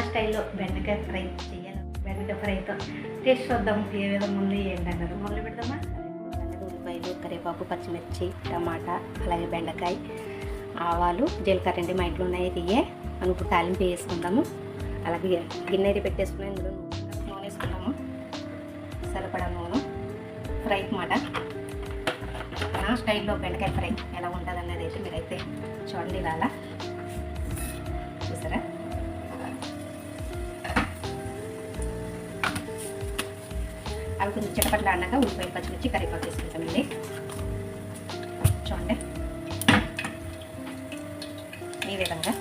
స్టైల్లో బెండకాయ ఫ్రై చేయాలి. బెండకాయ ఫ్రైతో టేస్ట్ చూద్దాం ఏ విధంగా ఉంది ఏంటన్నారు మొదలు పెడదామా? ఉల్లిపాయలు కరివేపాకు పచ్చిమిర్చి టమాటా అలాగే బెండకాయ ఆవాలు జీలకర్ర అండి మా ఇంట్లో ఉన్నాయి. తీయే మనం ఇప్పుడు తాలింపు వేసుకుందాము. అలాగే గిన్నె పెట్టేసుకుని ఇందులో నూనె వేసుకుందాము. సరిపడా నూనె. ఫ్రై మాట. నా స్టైల్లో బెండకాయ ఫ్రై ఎలా ఉంటుంది అనేది అయితే మీరైతే చూడండి ఇవాళ. అవి కొంచెం చిటపట్లు ఆడినాక ఉల్లిపాయలు పచ్చిమిర్చి కరివేపాకు తీసుకుంటామండి చూడండి. ఈ విధంగా.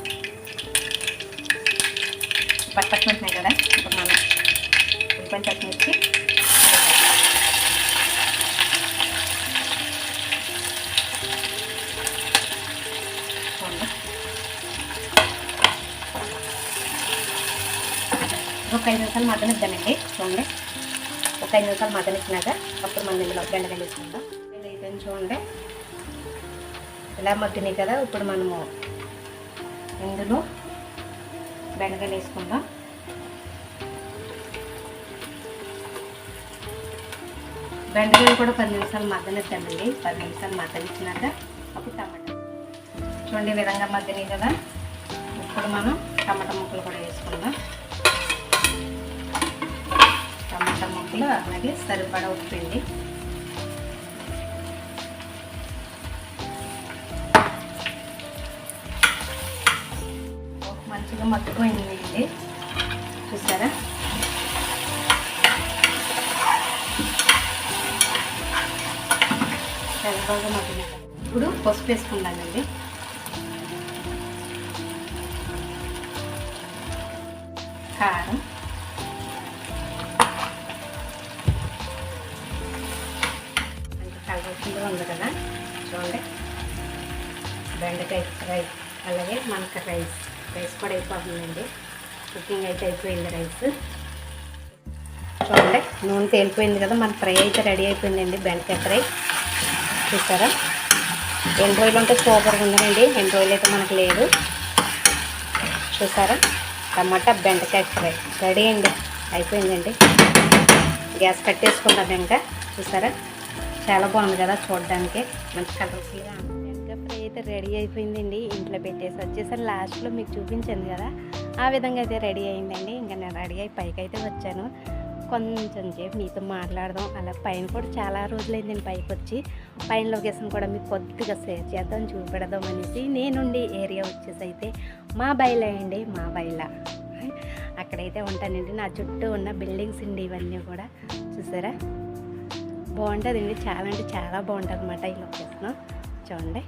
పచ్చి పచ్చిమిర్చినాయి కదా? ఇప్పుడు మనం ఉల్లిపాయలు పచ్చిమిర్చి చూడండి. ఒక ఐదు నిమిషాలు మగ్గనిద్దామండి చూడండి. ఒక ఐదు నిమిషాలు మగ్గనిచ్చినాక అప్పుడు మనం ఇందులో బెండకాయలు వేసుకుందాం. ఇది అయిపోయింది చూడండి. ఇలా మగ్గినాయి కదా ఇప్పుడు మనము ఇందులో బెండకాయలు వేసుకుందాం. బెండకాయలు కూడా పది నిమిషాలు మగ్గనిద్దామండి పది నిమిషాలు మగ్గనిచ్చినాక అప్పుడు టమాటా. చూడండి విధంగా మద్దనే కదా. ఇప్పుడు మనం టమాటా ముక్కలు కూడా వేసుకుందాం. టమాటా ముక్కలు అలాగే సరిపడా ఉప్పండి మంచిగా మగ్గిపోయిందండి చూసారా? చాలా బాగా మగ్గినాయి ఇప్పుడు పసుపు వేసుకుందామండి. కారం. కలర్ఫుల్గా ఉంది కదా? చూడండి. బెండకాయ ఫ్రై అలాగే మనకు రైస్ రైస్ కూడా అయిపోతుందండి. కుకింగ్ అయితే అయిపోయింది రైస్. చూడండి నూనె తేలిపోయింది కదా మన ఫ్రై అయితే రెడీ అయిపోయిందండి బెండకాయ ఫ్రై. చూసారా? ఎన్ని రోజులు ఉంటే సూపర్గా ఉందండి ఎన్ని రోజులు అయితే మనకు లేదు. చూసారా? టమాటా బెండకాయ ఫ్రై రెడీ అండి అయిపోయిందండి. గ్యాస్ కట్టేసుకున్నాను ఇంకా. చూసారా? చాలా బాగుంది కదా చూడడానికి. మంచి కలర్ఫుల్గా ఇంకా ఫ్రై అయితే రెడీ అయిపోయిందండి. ఇంట్లో పెట్టేసి వచ్చేసరి లాస్ట్లో మీకు చూపించాను కదా. ఆ విధంగా అయితే రెడీ అయిందండి. ఇంకా నేను రెడీ అయి పైకి అయితే వచ్చాను. కొంచెం సేపు మీతో మాట్లాడదాం. అలా పైన కూడా చాలా రోజులైందండి పైకి వచ్చి. పైన లొకేషన్ కూడా మీకు కొద్దిగా షేర్ చేద్దాం చూపెడదాం అనేసి నేనుండి ఏరియా వచ్చేసి అయితే మా బయలా అండి మా బయలా అక్కడైతే ఉంటానండి. నా చుట్టూ ఉన్న బిల్డింగ్స్ అండి ఇవన్నీ కూడా. చూసారా? బాగుంటుందండి. చాలా అంటే చాలా బాగుంటుంది అనమాట ఈ లొకేషన్. చూడండి.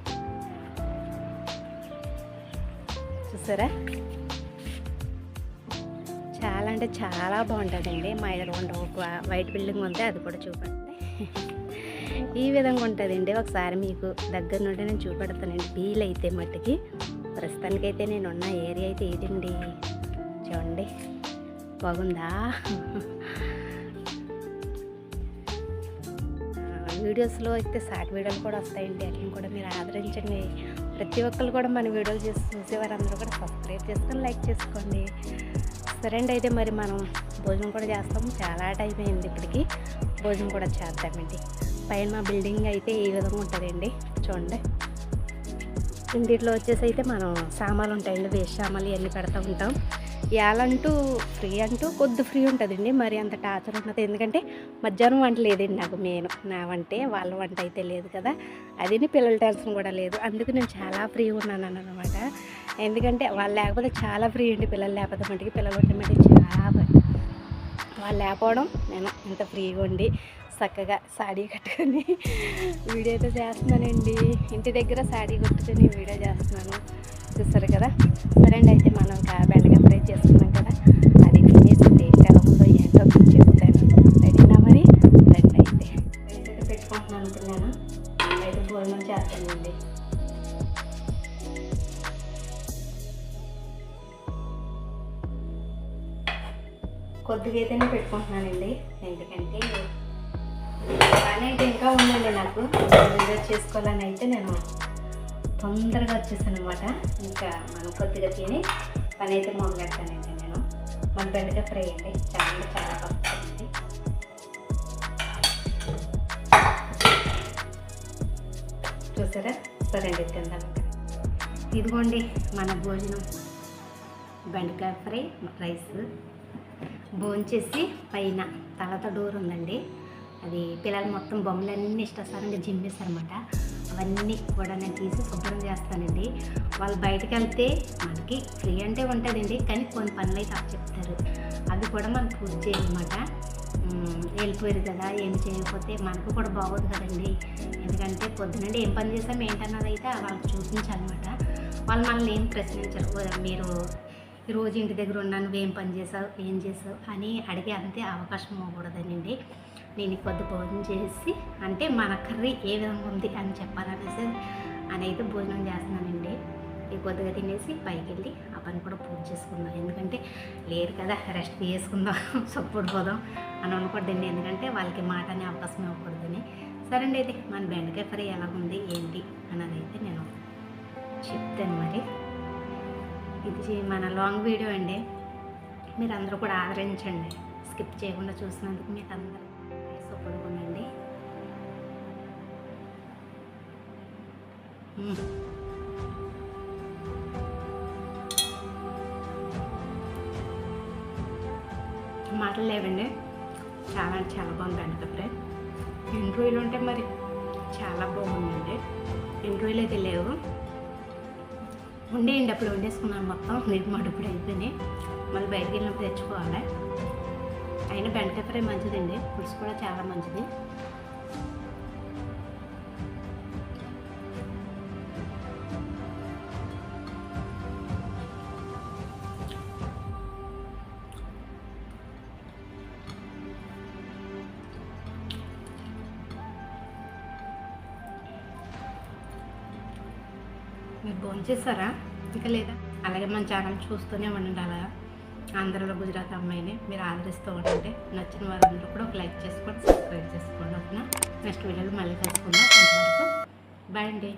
చూసారా? చాలా అంటే చాలా బాగుంటుందండి. మా ఎదురుగుండా ఒక వైట్ బిల్డింగ్ ఉంది అది కూడా చూపండి. ఈ విధంగా ఉంటుందండి. ఒకసారి మీకు దగ్గర నుండి నేను చూపెడతానండి. వీలైతే మట్టికి. ప్రస్తుతానికైతే నేను ఉన్న ఏరియా అయితే ఇదండి చూడండి. బాగుందా? వీడియోస్లో అయితే షార్ట్ వీడియోలు కూడా వస్తాయండి. అట్లని కూడా మీరు ఆదరించండి. ప్రతి ఒక్కరు కూడా మన వీడియోలు చేసి చూసేవారందరూ కూడా సబ్స్క్రైబ్ చేసుకొని లైక్ చేసుకోండి. సరే అండి అయితే మరి మనం భోజనం కూడా చేస్తాము. చాలా టైం అయింది ఇప్పటికి. భోజనం కూడా చేద్దామండి. పైన మా బిల్డింగ్ అయితే ఈ విధంగా ఉంటుందండి. చూడండి. ఇంటిలో వచ్చేసి అయితే మనం సామాన్లు ఉంటాయండి. వేస్ట్ సామాన్లు ఇవన్నీ పెడతా ఉంటాం. ఇవాళంటూ ఫ్రీ అంటూ కొద్ది ఫ్రీ ఉంటుందండి. మరి అంత టార్చర్ ఉన్నది ఎందుకంటే మధ్యాహ్నం వంట లేదండి నాకు మెయిన్ నా వంటే వాళ్ళ వంట అయితే లేదు కదా. అది పిల్లల టెన్షన్ కూడా లేదు. అందుకు నేను చాలా ఫ్రీ ఉన్నాను అనమాట ఎందుకంటే వాళ్ళు లేకపోతే చాలా ఫ్రీ అండి పిల్లలు లేకపోతే మటుకి. పిల్లలు ఉంటే మటుకు చాలా వాళ్ళు లేకపోవడం నేను ఇంత ఫ్రీగా ఉండి చక్కగా సాడీ కట్టుకొని వీడియో అయితే చేస్తున్నానండి. ఇంటి దగ్గర సాడీ కట్టుకొని వీడియో చేస్తున్నాను. చూస్తారు కదా? సరే అండి అయితే మనం ఇంకా బెండకాయ ఫ్రై చేసుకున్నాం కదా. అది తినేసి టేస్ట్ ఎలా ఉందో ఏంటో మీకు చెప్తాను. రెడీనా మరి? రెడీ అయితే. పెట్టుకుంటున్నాను అనుకున్నాను. అయితే భోజనం చేస్తానండి. కొద్దిగా అయితేనే పెట్టుకుంటున్నానండి. ఎందుకంటే పని అయితే ఇంకా ఉందండి నాకు. చేసుకోవాలని అయితే నేను తొందరగా వచ్చేసాను అనమాట ఇంకా మనం కొద్దిగా తిని పని అయితే మొదలెట్టానండి నేను. మన బెండకాయ ఫ్రై అండి చాలా చాలా బాగుంటుంది చూసారా? సరే అండి తిందాం. ఇదిగోండి మన భోజనం. బెండకాయ ఫ్రై రైస్. భోంచేసి పైన తలతో డోర్ ఉందండి. అది పిల్లలు మొత్తం బొమ్మలన్నీ ఇష్టసారంగా అనమాట అవన్నీ కూడా నేను తీసి శుభ్రం చేస్తానండి. వాళ్ళు బయటకు వెళ్తే మనకి ఫ్రీ అంటే ఉంటుందండి కానీ కొన్ని పనులు అయితే చెప్తారు. అవి కూడా మనం పూర్తి చేయాలన్నమాట. వెళ్ళిపోయారు కదా ఏం చేయకపోతే మనకు కూడా బాగోదు కదండి. ఎందుకంటే పొద్దునండి ఏం పని చేసాం ఏంటన్నది అయితే వాళ్ళకి చూపించాలన్నమాట. వాళ్ళు మనల్ని ఏం ప్రశ్నించరు. మీరు ఈరోజు ఇంటి దగ్గర ఉన్నాను నువ్వేం పని చేసావు ఏం చేసావు అని అడిగే అంతే అవకాశం ఇవ్వకూడదనండి నేను ఈ భోజనం చేసి అంటే మన కర్రీ ఏ విధంగా ఉంది అని చెప్పాలనేసి అని అయితే భోజనం చేస్తున్నానండి. ఈ కొద్దిగా తినేసి పైకి వెళ్ళి ఆ పని కూడా పూర్తి చేసుకుందాం. ఎందుకంటే లేరు కదా రెస్ట్ చేసుకుందాం సప్పుడు పోదాం అని అనుకోండి ఎందుకంటే వాళ్ళకి మాట అనే అవకాశం ఇవ్వకూడదని. సరే అండి అయితే మన బెండకాయ ఫ్రై ఎలా ఉంది ఏంటి అన్నది అయితే నేను చెప్తాను మరి. ఇది మన లాంగ్ వీడియో అండి. మీరు అందరూ కూడా ఆదరించండి. స్కిప్ చేయకుండా చూసినందుకు మీకు అందరూ సూపర్ ఉందండి మాటలు లేవండి. చాలా చాలా బాగుంది బెండకాయ ఇంటర్వ్యూలు ఉంటే మరి చాలా బాగుందండి. ఇంటర్వ్యూలు అయితే లేవు. ఉండేయండి అప్పుడు వండేసుకున్నాను మొత్తం నిర్మాడు ఇప్పుడు అయిపోయినాయి మళ్ళీ బయటకు వెళ్ళినప్పుడు తెచ్చుకోవాలి. అయినా బెండకాయ ఫ్రై మంచిదండి. పులుసు కూడా చాలా మంచిది. మీరు భోంచేస్తారా ఇంకా లేదా? అలాగే మన ఛానల్ చూస్తూనే ఉండండి. అలా ఆంధ్రలో గుజరాత్ అమ్మాయిని మీరు ఆదరిస్తూ ఉండండి. నచ్చిన వారందరూ కూడా ఒక లైక్ చేసుకోండి సబ్స్క్రైబ్ చేసుకోండి. ఓకేనా? నెక్స్ట్ వీడియోలో మళ్ళీ కలుసుకుందాం. అంతవరకు బాయ్ అండి.